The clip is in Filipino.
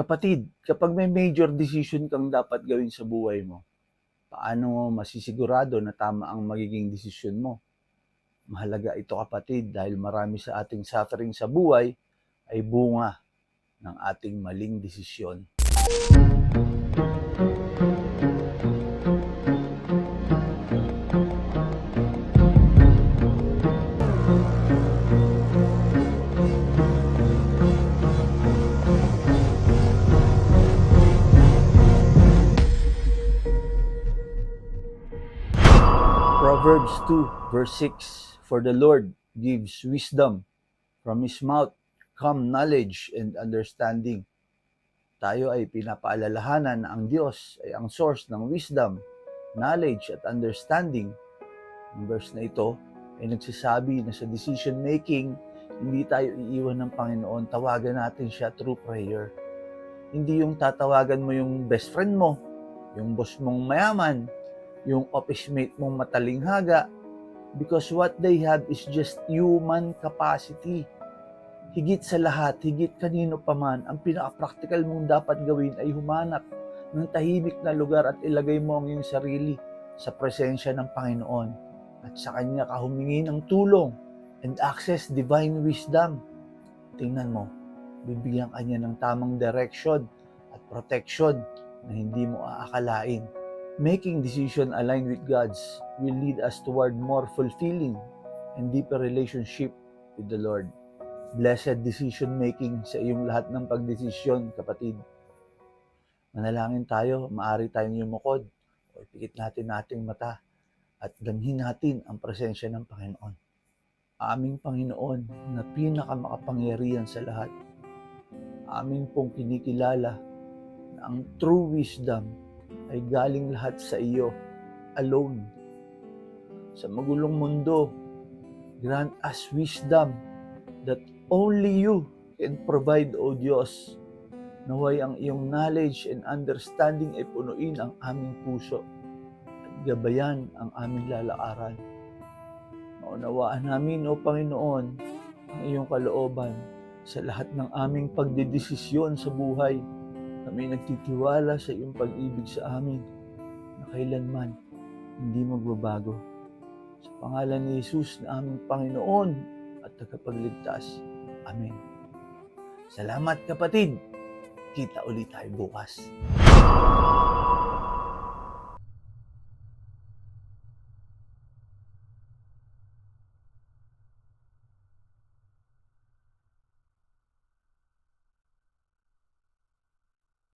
Kapatid, kapag may major decision kang dapat gawin sa buhay mo, paano mo masisigurado na tama ang magiging desisyon mo? Mahalaga ito kapatid dahil marami sa ating suffering sa buhay ay bunga ng ating maling desisyon. Proverbs 2 verse 6 For the Lord gives wisdom from his mouth come knowledge and understanding. Tayo ay pinapaalalahanan na ang Diyos ay ang source ng wisdom, knowledge at understanding. Ang verse na ito ay nagsasabi na sa decision making, hindi tayo iiwan ng Panginoon, tawagan natin siya through prayer. Hindi yung tatawagan mo yung best friend mo, yung boss mong mayaman, yung office mate mong matalinghaga because what they have is just human capacity. Higit sa lahat, higit kanino pa man, ang pinaka-practical mong dapat gawin ay humanap ng tahimik na lugar at ilagay mo ang iyong sarili sa presensya ng Panginoon at sa Kanya ka humingi ng tulong and access divine wisdom. Tingnan mo, bibigyan ka niya ng tamang direction at protection na hindi mo aakalain. Making decision aligned with God's will lead us toward more fulfilling and deeper relationship with the Lord. Blessed decision making sa iyong lahat ng pagdesisyon, kapatid. Manalangin tayo, maari tayong yumukod o ipikit natin nating mata at damhin natin ang presensya ng Panginoon. Aming Panginoon na pinakamakapangyarihan sa lahat. Amin pong kinikilala na ang true wisdom ay galing lahat sa iyo alone. Sa magulong mundo, grant us wisdom that only you can provide, O Diyos. Naway ang iyong knowledge and understanding ay punuin ang aming puso at gabayan ang aming lalakaran. Maunawaan namin, O Panginoon, ang iyong kalooban sa lahat ng aming pagdedesisyon sa buhay kami nagtitiwala sa iyong pag-ibig sa amin na kailanman hindi magbabago. Sa pangalan ni Jesus na aming Panginoon at tagapagligtas. Amen. Salamat kapatid. Kita ulit tayo bukas.